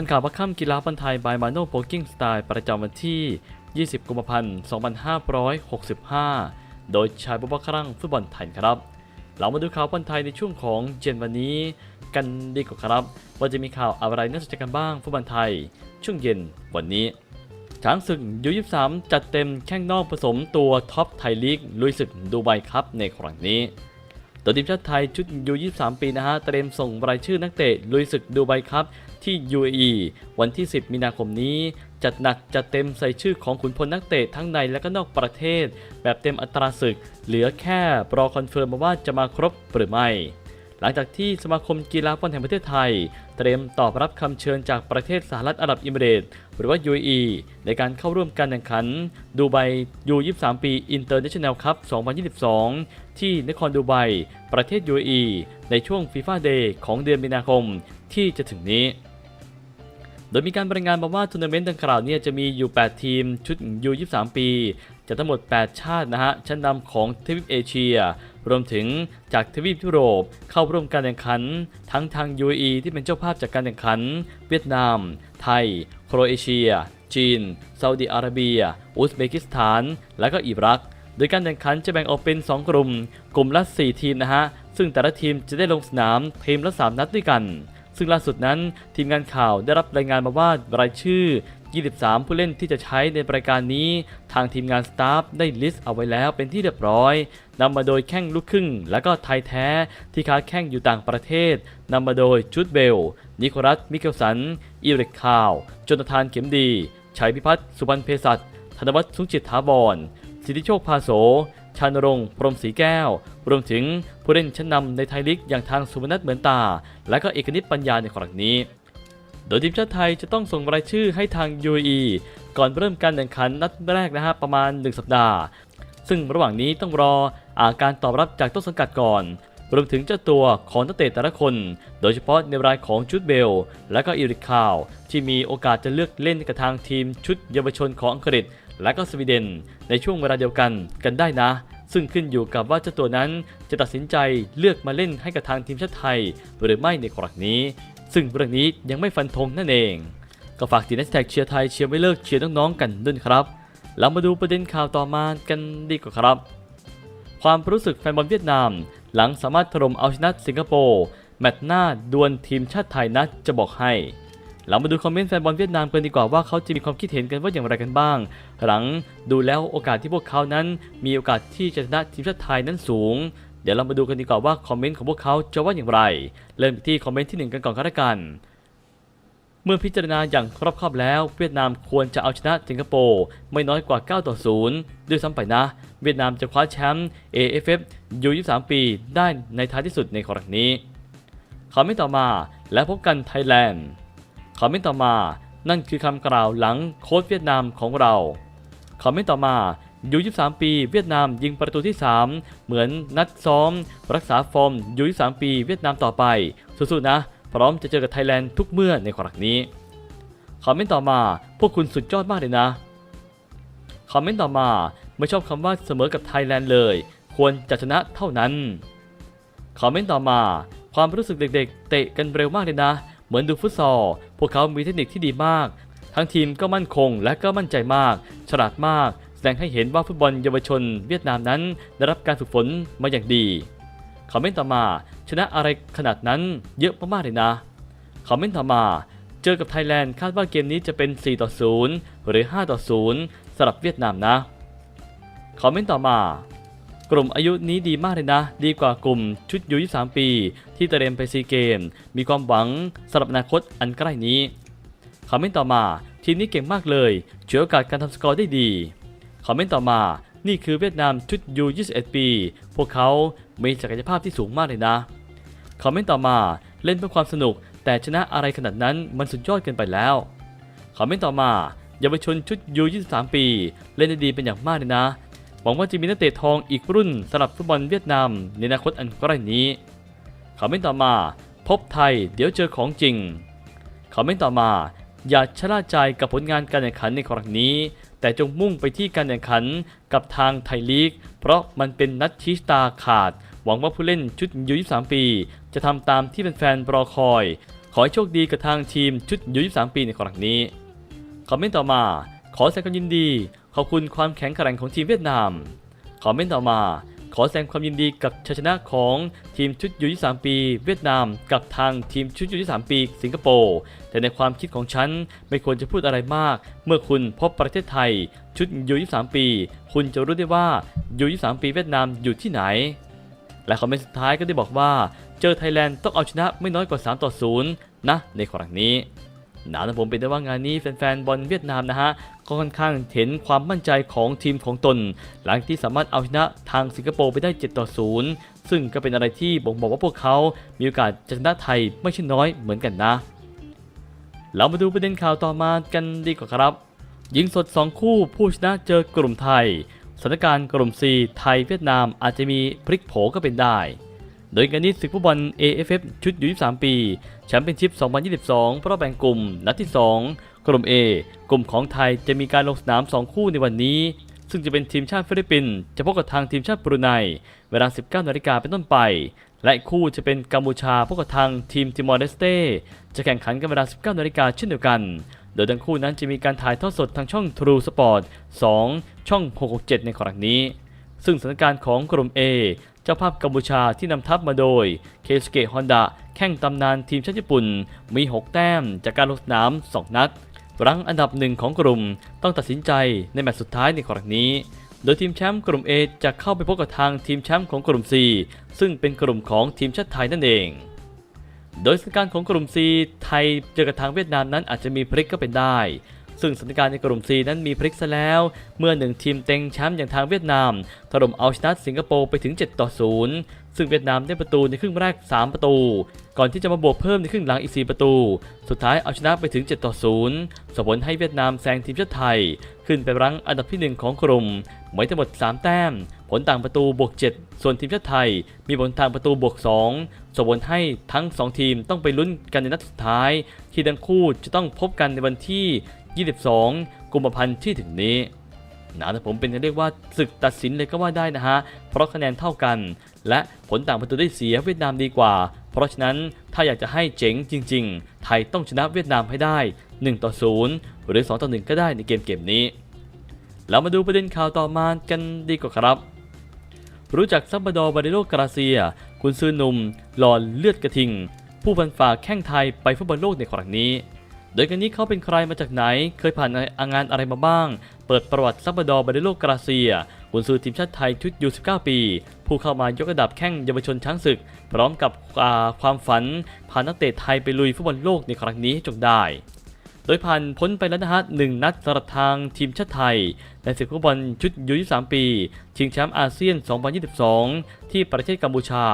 ันข่าวพักค่ำกีฬาบอลไทยบายมาโนโ o กิ้งสไตล์ประจำวันที่ 20 กุมภาพันธ์ 2565 โดยชายบุบครั่งฟุตบอลไทยครับ เรามาดูข่าวบอลไทยในช่วงของเจนวันนี้ กันดีกว่าครับ ว่าจะมีข่าวอะไรน่าสนใจกันบ้างฟุตบอลไทย ช่วงเย็นวันนี้ช้างศึกยู23 จัดเต็มแข้งนอกผสมตัวท็อปไทยลีกลุยศึกดูไบครับในครั้งนี้ตัวทีมชาติไทยชุดยู23 ปีนะฮะเตรียมส่งรายชื่อนักเตะลุยศึกดูไบครับ ที่ UAE วันที่ 10 มีนาคมนี้ จัดหนักจัดเต็มใส่ชื่อของขุนพลนักเตะทั้งในและก็นอกประเทศ แบบเต็มอัตราศึก เหลือแค่รอคอนเฟิร์มมาว่าจะมาครบหรือไม่หลังจากที่สมาคมกีฬาฟุตบอลแห่งประเทศไทย เตรียมตอบรับคำเชิญจากประเทศสหรัฐอาหรับเอมิเรตหรือว่า UAE ในการเข้าร่วมการแข่งขัน ดูไบยู23 ปีอินเตอร์เนชั่นแนลคัพ 2022 ที่นครดูไบประเทศ UAE ในช่วงฟีฟ่าเดย์ของเดือนมีนาคมที่จะถึงนี้ โดยมีการรายงานมาว่าทัวร์นาเมนต์ดังกล่าวเนี่ยจะมีอยู่ 8 ทีมชุดยู23 ปีจากทั้งหมด 8 ชาตินะฮะชั้นนำของทวีปเอเชีย รวมถึงจากทวีปยุโรปเข้าร่วมการแข่งขัน ทั้งทาง UAE ที่เป็นเจ้าภาพจากการแข่งขัน เวียดนาม ไทย โครเอเชีย จีนซาอุดิอาระเบีย อุซเบกิสถาน และก็อิรัก โดยการแข่งขันจะแบ่งออกเป็น 2 กลุ่ม กลุ่มละ 4 ทีมนะฮะซึ่งแต่ละทีมจะได้ลงสนามทีมละ 3 นัดด้วยกัน ซึ่งล่าสุดนั้นทีมงานข่าวได้รับรายงานมาว่ารายชื่อ 23 ผู้เล่นที่จะใช้ในรายการนี้ ทางทีมงานสตาฟได้ลิสต์เอาไว้แล้วเป็นที่เรียบร้อยนำมาโดยแข้งลูกครึ่ง และก็ไทยแท้ที่ค้าแข้งอยู่ต่างประเทศนำมาโดยจูดเบล นิโคลัส มิเคลสันอิริกคาว จนทานเข็มดี ชัยพิพัฒน์ สุพรรณเภสัชธนวัฒน์สุขจิตถาวรสิทธิโชคพาโส ชานรงค์พรมศรีแก้ว รวมถึงผู้เล่นชั้นนำในไทยลีกอย่างทางสุวรรณเหมือนตา และก็เอกนิตปัญญาในครั้งนี้ โดยทีมชาติไทยจะต้องส่งรายชื่อให้ทาง UAE ก่อนเริ่มการแข่งขันนัดแรกนะฮะประมาณ 1 สัปดาห์ ซึ่งระหว่างนี้ต้องรออาการตอบรับจากต้นสังกัดก่อนรวมถึงเจ้าตัวของนักเตะแต่ละคน โดยเฉพาะในรายของชุดเบล และก็อิริคาว ที่มีโอกาสจะเลือกเล่นกับทางทีมชุดเยาวชนของอังกฤษ และก็สวีเดน ในช่วงเวลาเดียวกันกันได้นะ ซึ่งขึ้นอยู่กับว่าเจ้าตัวนั้นจะตัดสินใจเลือกมาเล่นให้กับทางทีมชาติไทย หรือไม่ในครั้งนี้ ซึ่งเรื่องนี้ยังไม่ฟันธงนั่นเอง ก็ฝากติดแฮชแท็กเชียร์ไทยเชียร์ไม่เลิกเชียร์น้องๆกันด้วยครับเรามาดูประเด็นข่าวต่อมากันดีกว่าครับ ความรู้สึกแฟนบอลเวียดนาม หลังสามารถถล่มเอาชนะสิงคโปร์แมตช์หน้าดวลทีมชาติไทยนะจะบอกให้ เรามาดูคอมเมนต์แฟนบอลเวียดนามกันดีกว่าว่าเขาจะมีความคิดเห็นกันว่าอย่างไรกันบ้าง หลังดูแล้วโอกาสที่พวกเขานั้น มีโอกาสที่จะชนะทีมชาติไทยนั้นสูง เดี๋ยวเรามาดูกันดีกว่าว่าคอมเมนต์ของพวกเขาจะว่าอย่างไร เริ่มที่คอมเมนต์ที่หนึ่งกันก่อนก็แล้วกัน เมื่อพิจารณาอย่างครอบคอบแล้ว เวียดนามควรจะเอาชนะสิงคโปร์ไม่น้อยกว่า 9 ต่อ 0 ด้วยซ้ำไปนะ เวียดนามจะคว้าแชมป์ AFF U23 ปี ได้ในท้ายที่สุดในครั้งนี้คอมเมนต์ต่อมาและพบกันไทยแลนด์ คอมเมนต์ต่อมา นั่นคือคำกล่าวหลังโค้ชเวียดนามของเรา คอมเมนต์ต่อมาอยู่23 ปี เวียดนามยิงประตูที่ 3 เหมือนนัดซ้อม รักษาฟอร์มอยู่23 ปี เวียดนามต่อไปสู้ๆนะ พร้อมจะเจอกับไทยแลนด์ทุกเมื่อในครั้งนี้ คอมเมนต์ต่อมา พวกคุณสุดยอดมากเลยนะ คอมเมนต์ต่อมาไม่ชอบคำว่าเสมอกับไทยแลนด์เลย ควรจะชนะเท่านั้น คอมเมนต์ต่อมา ความรู้สึกเด็กๆ เตะกันเร็วมากเลยนะ เหมือนดูฟุตซอล พวกเขามีเทคนิคที่ดีมาก ทั้งทีมก็มั่นคงและก็มั่นใจมาก ฉลาดมาก แสดงให้เห็นว่าฟุตบอลเยาวชน เวียดนามนั้นได้รับการฝึกฝนมาอย่างดีคอมเมนต์ต่อมาชนะอะไรขนาดนั้นเยอะมากๆเลยนะคอมเมนต์ต่อมาเจอกับไทยแลนด์คาดว่าเกมนี้จะเป็น 4 ต่อ 0 หรือ 5 ต่อ 0สำหรับเวียดนามนะ คอมเมนต์ต่อมา กลุ่มอายุนี้ดีมากเลยนะ ดีกว่ากลุ่มชุดยู23 ปี ที่เตรียมไปซีเกม มีความหวังสำหรับอนาคตอันใกล้นี้คอมเมนต์ต่อมาทีมนี้เก่งมากเลยฉวยโอกาสการทำสกอร์ได้ดีคอมเมนต์ต่อมานี่คือเวียดนามชุดยู21 ปี พวกเขามีศักยภาพที่สูงมากเลยนะคอมเมนต์ต่อมาเล่นเพื่อความสนุก แต่ชนะอะไรขนาดนั้นมันสุดยอดเกินไปแล้วคอมเมนต์ต่อมาเยาวชนชุดยู23 ปี เล่นได้ดีเป็นอย่างมากเลยนะ หวังว่าจะมีนักเตะทองอีกรุ่นสำหรับฟุตบอลเวียดนามในอนาคตอันใกล้นี้คอมเมนต์ต่อมาพบไทยเดี๋ยวเจอของจริงคอมเมนต์ต่อมา อย่าชะล่าใจกับผลงานการแข่งขันในครั้งนี้ แต่จงมุ่งไปที่การแข่งขันกับทางไทยลีก เพราะมันเป็นนัดชี้ตาขาด หวังว่าผู้เล่นชุดยู23 ปี จะทำตามที่แฟนๆรอคอย ขอให้โชคดีกับทางทีมชุดยู23 ปีในครั้งนี้คอมเมนต์ต่อมา ขอแสดงความยินดี ขอบคุณความแข็งแกร่งของทีมเวียดนาม คอมเมนต์ต่อมา ขอแสดงความยินดีกับชัยชนะของทีมชุดยู23ปี เวียดนาม กับทางทีมชุดยู23ปี สิงคโปร์แต่ในความคิดของฉันไม่ควรจะพูดอะไรมาก เมื่อคุณพบประเทศไทย ชุดยู23ปี คุณจะรู้ได้ว่ายู23ปี เวียดนามอยู่ที่ไหน และคอมเมนต์สุดท้ายก็ได้บอกว่า เจอไทยแลนด์ต้องเอาชนะไม่น้อยกว่า3ต่อ0นะในครั้งนี้ หนานะผมเป็นได้ว่างานนี้แฟนๆบอลเวียดนามนะฮะก็ค่อนข้างเห็นความมั่นใจของทีมของตน หลังที่สามารถเอาชนะทางสิงคโปร์ไปได้ 7 ต่อ 0 ซึ่งก็เป็นอะไรที่บ่งบอกว่าพวกเขา มีโอกาสชนะไทยไม่ใช่น้อยเหมือนกันนะ เรามาดูประเด็นข่าวต่อมากันดีกว่าครับ ยิงสด 2 คู่ผู้ชนะเจอกลุ่มไทยสถานการณ์กลุ่ม C ไทยเวียดนามอาจจะมีพลิกโผก็เป็นได้ โดยการนี้ศึกฟุตบอล AFF ชุดยู23 ปีแชมเปี้ยนชิพ 2022เพราะแบ่งกลุ่ม นัดที่ 2 กลุ่ม A กลุ่มของไทยจะมีการลงสนาม 2 คู่ในวันนี้ ซึ่งจะเป็นทีมชาติฟิลิปปินส์จะพบกับทางทีมชาติบรูไนเวลา 19นาฬิกาเป็นต้นไป และคู่จะเป็นกัมพูชาพบกับทางทีมติมอร์เลสเตจะแข่งขันกันเวลา 19นาฬิกาเช่นเดียวกัน โดยทั้งคู่นั้นจะมีการถ่ายทอดสดทางช่อง True Sport 2 ช่อง 667 ในครั้งนี้ซึ่งสถานการณ์ของกลุ่ม A เจ้าภาพกัมพูชาที่นำทัพมาโดยเคสเกะฮอนดะแข่งตำนานทีมชาติญี่ปุ่นมี 6 แต้มจากการลงสนาม 2 นัด รั้งอันดับหนึ่งของกลุ่มต้องตัดสินใจในแมตช์สุดท้ายในครั้งนี้ โดยทีมแชมป์กลุ่ม A จะเข้าไปพบกับทางทีมแชมป์ของกลุ่ม C ซึ่งเป็นกลุ่มของทีมชาติไทยนั่นเอง โดยสถานการณ์ของกลุ่ม C ไทยเจอกับทางเวียดนามนั้นอาจจะมีพลิกก็เป็นได้ ซึ่งสถานการณ์ในกลุ่ม C นั้นมีพลิกซะแล้ว เมื่อหนึ่งทีมเต็งแชมป์อย่างทางเวียดนามถล่มเอาชนะสิงคโปร์ไปถึง 7 ต่อ 0 ซึ่งเวียดนามได้ประตูในครึ่งแรก 3 ประตู ก่อนที่จะมาบวกเพิ่มในครึ่งหลังอีก 4 ประตู สุดท้ายเอาชนะไปถึง 7 ต่อ 0 ส่งผลให้เวียดนามแซงทีมชาติไทย ขึ้นไปรั้งอันดับทีหนึ่1 ของกลุ่มหมายทั้งหมด 3 แต้ม ผลต่างประตูบวก 7 ส่วนทีมชาติไทย มีผลต่างประตูบวก 2 ส่งผลให้ทั้ง 2 ทีมต้องไปลุ้นกันในนัดสุดท้าย ที่ทั้งคู่จะต้องพบกันในวันที่ 22 กุมภาพันธ์ที่ถึงนี้นะแต่ผมเป็นจะเรียกว่าศึกตัดสินเลยก็ว่าได้นะฮะ เพราะคะแนนเท่ากัน และผลต่างประตูได้เสียเวียดนามดีกว่า เพราะฉะนั้นถ้าอยากจะให้เจ๋งจริง ๆ ไทยต้องชนะเวียดนามให้ได้ 1 ต่อ 0 หรือ 2 ต่อ 1 ก็ได้ในเกมเกมนี้ เรามาดูประเด็นข่าวต่อมากันดีกว่าครับ รู้จักซับบาดอร์บาเดโลกราเซีย คุณซื้อหนุ่มหลอนเลือดกระทิง ผู้พันฝ่าแข้งไทยไปฟุตบอลโลกในครั้งนี้ โดยกันนี้เขาเป็นใครมาจากไหน เคยผ่านงานอะไรมาบ้าง เปิดประวัติซับบดอร์บาเดโลกราเซียกุนซือทีมชาติไทยชุดยู19ปี ผู้เข้ามายกระดับแข้งเยาวชนช้างศึก พร้อมกับความฝันพานักเตะไทยไปลุยฟุตบอลโลกในครั้งนี้ให้จงได้ โดยผ่านพ้นไปแล้วนะฮะหนึ่งนัดสำหรับทางทีมชาติไทย ในศึกฟุตบอลชุดยู23ปี ชิงแชมป์อาเซียน 2022 ที่ประเทศกัมพูชา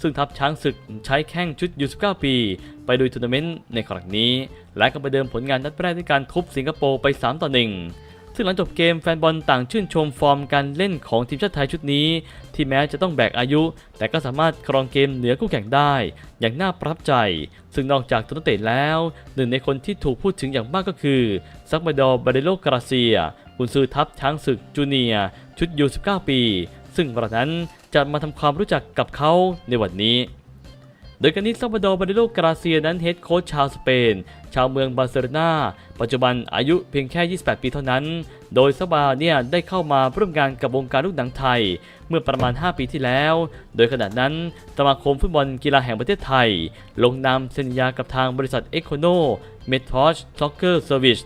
ซึ่งทัพช้างศึกใช้แข้งชุดยู19ปี ไปลุยทัวร์นาเมนต์ในครั้งนี้ และก็ปเดิมผลงานนัดแรกด้วยการทุบสิงคโปร์ไป 3 ต่อ 1 ซึ่งหลังจบเกมแฟนบอลต่างชื่นชมฟอร์มการเล่นของทีมชาติไทยชุดนี้ ที่แม้จะต้องแบกอายุ แต่ก็สามารถครองเกมเหนือคู่แข่งได้ อย่างน่าประทับใจ ซึ่งนอกจากตัวนักเตะแล้ว หนึ่งในคนที่ถูกพูดถึงอย่างมากก็คือซักบาดอร์บาเดโลกราเซียกุนซือทัพช้างศึกจูเนียชุดยู19 ปี ซึ่งวันนั้นจะมาทำความรู้จักกับเขาในวันนี้ โดยกานี้ซับบาดบาเดโลกราเซียนั้นเฮดโค้ชชาวสเปน ชาวเมืองบาร์เซโลนาปัจจุบันอายุเพียงแค่ 28 ปีเท่านั้น โดยซับาเนี่ยได้เข้ามาร่วมงานกับวงการลูกหนังไทย เมื่อประมาณ 5 ปีที่แล้ว โดยขณะนั้นสมาคมฟุตบอลกีฬาแห่งประเทศไทย ลงนามสัญญากับทางบริษัทเอ็กโคโนเมทอชซ็อกเกอร์เซอร์วิส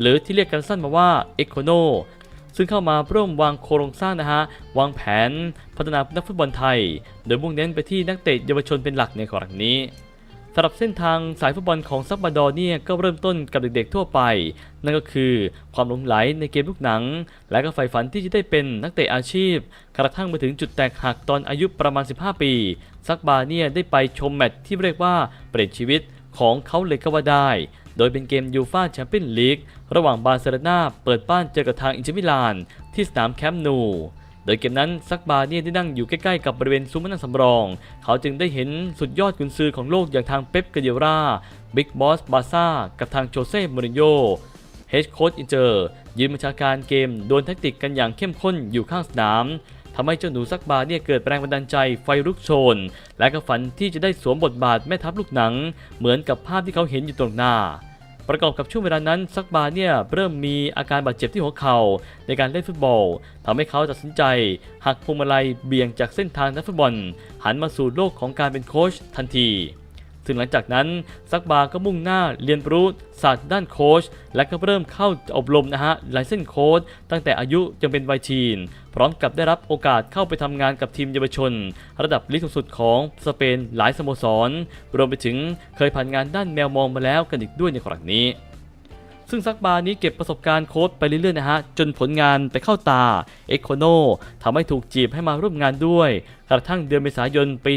หรือที่เรียกกันสั้นมาว่าเอ็กโคโน ซึ่งเข้ามาร่วมวางโครงสร้างนะฮะวางแผนพัฒนานักฟุตบอลไทย โดยมุ่งเน้นไปที่นักเตะเยาวชนเป็นหลักในครั้งนี้สำหรับเส้นทางสายฟุตบอลของซับบาดอร์เนี่ยก็เริ่มต้นกับเด็กๆทั่วไป นั่นก็คือความหลงไหลในเกมลูกหนัง และก็ใฝ่ฝันที่จะได้เป็นนักเตะอาชีพ กระทั่งมาถึงจุดแตกหักตอนอายุประมาณ 15 ปีซักบาเนี่ยได้ไปชมแมตช์ที่เรียกว่าเปลี่ยนชีวิตของเขาเลยก็ว่าได้ โดยเป็นเกมยูฟาแชมเปี้ยนลีกระหว่างบาร์เซโลนาเปิดบ้านเจอกับทางอินเตอร์มิลาน ที่สนามแคมป์นู โดยเกมนั้นซักบาเนี่ยได้นั่งอยู่ใกล้ๆกับบริเวณซุ้มนั่งสำรอง เขาจึงได้เห็นสุดยอดกุนซือของโลกอย่างทางเป๊ปกาเดียราบิ๊กบอสบาซ่ากับทางโจเซ่มูรินโญ่เฮดโค้ชอินเตอร์ยืนบัญชาการเกมดวลแทคติกกันอย่างเข้มข้นอยู่ข้างสนามทำให้เจ้าหนูซักบาเนี่ยเกิดแรงบันดาลใจไฟลุกโชน และก็ฝันที่จะได้สวมบทบาทแม่ทัพลูกหนัง เหมือนกับภาพที่เขาเห็นอยู่ตรงหน้า ประกอบกับช่วงเวลานั้นซักบาเนี่ยเริ่มมีอาการบาดเจ็บที่หัวเข่าในการเล่นฟุตบอลทำให้เขาตัดสินใจ หักพวงมาลัยเบี่ยงจากเส้นทางนักฟุตบอล หันมาสู่โลกของการเป็นโค้ชทันที ซึ่งหลังจากนั้นซักบาก็มุ่งหน้าเรียนรู้ศาสตร์ด้านโค้ชและก็เริ่มเข้าอบรมนะฮะไลเส้นโค้ชตั้งแต่อายุยังเป็นวัยทีน พร้อมกับได้รับโอกาสเข้าไปทำงานกับทีมเยาวชน ระดับลีกสูงสุดของสเปนหลายสโมสร รวมไปถึงเคยผ่านงานด้านแมวมองมาแล้วกันอีกด้วยในครั้งนี้ ซึ่งซักบานี้เก็บประสบการณ์โค้ชไปเรื่อยๆนะฮะ จนผลงานไปเข้าตาเอ็กโคโนทำให้ถูกจีบให้มาร่วมงานด้วย กระทั่งเดือนเมษายนปี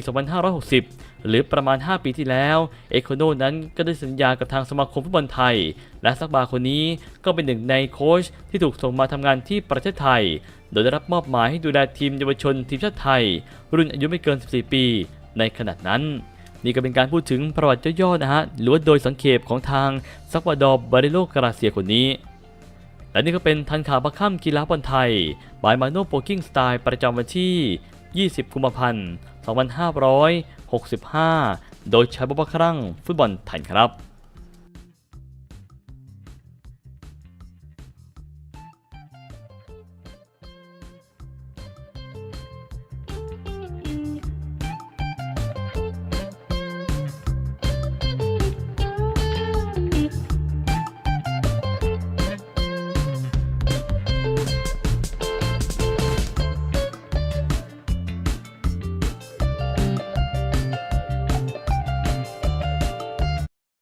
2560 หรือประมาณ 5 ปีที่แล้วเอ็กโคโนนั้นก็ได้สัญญากับทางสมาคมฟุตบอลไทย และซักบาคนนี้ก็เป็นหนึ่งในโค้ชที่ถูกส่งมาทำงานที่ประเทศไทย โดยได้รับมอบหมายให้ดูแลทีมเยาวชนทีมชาติไทย รุ่นอายุไม่เกิน 14 ปี ในขณะนั้น นี่ก็เป็นการพูดถึงประวัติย่อๆนะฮะหรือว่าโดยสังเขปของทางซักวาดอบบาริโลกราเซียคนนี้ และนี่ก็เป็นทันข่าวประค่ำกีฬาบอลไทย บายมาโนโปกิ้งสไตล์ประจำวันที่ 20 กุมภาพันธ์ 2565 โดยใช้บอบครั่งฟุตบอลไทยครับ